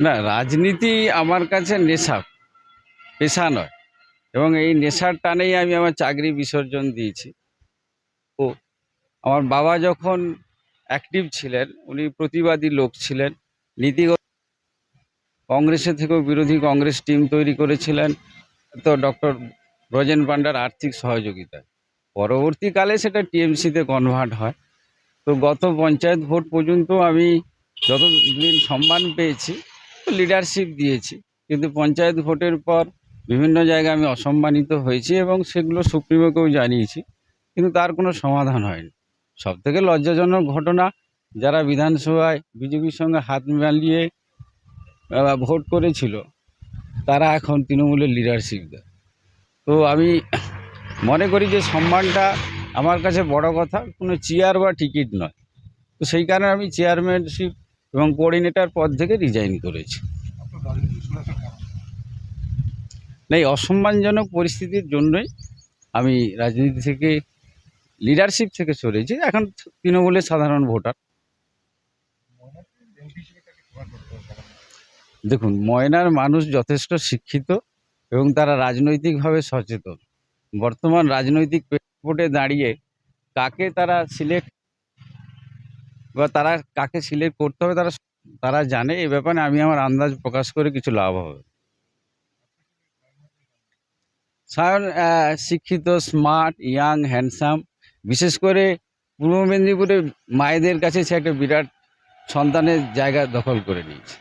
না রাজনীতি আমার কাছে নেশা, পেশা নয়। এবং এই নেশার টানেই আমি আমার চাকরি বিসর্জন দিয়েছি। ও, আমার বাবা যখন অ্যাক্টিভ ছিলেন, উনি প্রতিবাদী লোক ছিলেন, নীতিগত কংগ্রেসে থেকেও বিরোধী কংগ্রেস টিম তৈরি করেছিলেন। তো ডক্টর ব্রজেন পান্ডার আর্থিক সহযোগিতায়। পরবর্তীকালে সেটা টিএমসিতে কনভার্ট হয়। তো গত পঞ্চায়েত ভোট পর্যন্ত আমি যতদিন সম্মান পেয়েছি লিডারশিপ দিয়েছি। কিন্তু পঞ্চায়েত ভোটের পর বিভিন্ন জায়গায় আমি অসম্মানিত হয়েছি এবং সেগুলো সুপ্রিমোকেও জানিয়েছি, কিন্তু তার কোনো সমাধান হয়নি। সব থেকে লজ্জাজনক ঘটনা, যারা বিধানসভায় বিজেপির সঙ্গে হাত মিলিয়ে ভোট করেছিল, তারা এখন তৃণমূলের লিডারশিপ দেয়। তো আমি মনে করি যে সম্মানটা আমার কাছে বড় কথা, কোনো চেয়ার বা টিকিট নয়। তো সেই কারণে আমি চেয়ারম্যানশিপ এবং কোঅর্ডিনেটর পদ থেকে রিজাইন করেছি। না, এই অসম্মানজনক পরিস্থিতির জন্যই আমি রাজনীতি থেকে লিডারশিপ থেকে সরেছি। এখন তৃণমূলের সাধারণ ভোটার। দেখুন, ময়নার মানুষ যথেষ্ট শিক্ষিত এবং তারা রাজনৈতিকভাবে সচেতন। বর্তমান রাজনৈতিক প্রেক্ষাপটে দাঁড়িয়ে কাকে তারা সিলেক্ট বা তারা কাকে সিলেক্ট করতে হবে তারা তারা জানে, এ ব্যাপারে আমি আমার আন্দাজ প্রকাশ করে কিছু লাভ হবে। সায়ন শিক্ষিত স্মার্ট ইয়াং হ্যান্ডসাম বিশেষ করে পূর্ব মেদিনীপুরে মায়েদের কাছে সে একটা বিরাট সন্তানের জায়গা দখল করে নিয়েছে।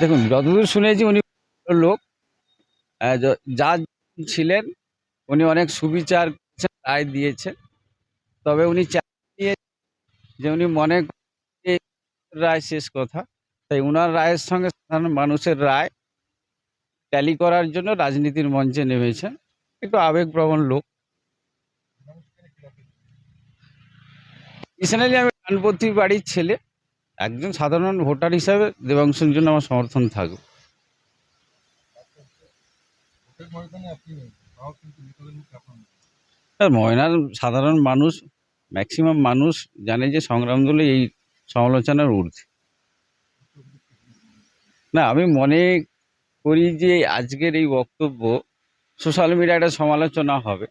দেখুন, যতদূর শুনেছি উনি লোক যা ছিলেন, উনি অনেক সুবিচার রায় দিয়েছেন। তবে উনি চাইয়ে যে উনি মনে রায় শেষ কথা, তাই উনার রায়ের সঙ্গে সাধারণ মানুষের রায় ট্যালি করার জন্য রাজনীতির মঞ্চে নেমেছেন। একটু আবেগপ্রবণ লোক। ইসেনালি আমি ডানপন্থী বাড়ির ছেলে, একজন সাধারণ ভোটার হিসাবে দেবাংশুর জন্য আমার সমর্থন থাকবে ময়নার সাধারণ মানুষ ম্যাক্সিমাম মানুষ জানে যে সংগ্রাম দলে এই সমালোচনার ঊর্ধ্বে। না, আমি মনে করি যে আজকের এই বক্তব্য সোশ্যাল মিডিয়ায় একটা সমালোচনা হবে।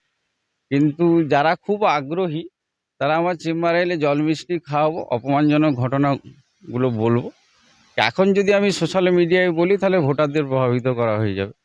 কিন্তু যারা খুব আগ্রহী, তারা আমার চেম্বারে এলে জল মিষ্টি খাওয়াবো, অপমানজনক ঘটনাগুলো বলব। এখন যদি আমি সোশ্যাল মিডিয়ায় বলি, তাহলে ভোটারদের প্রভাবিত করা হয়ে যাবে।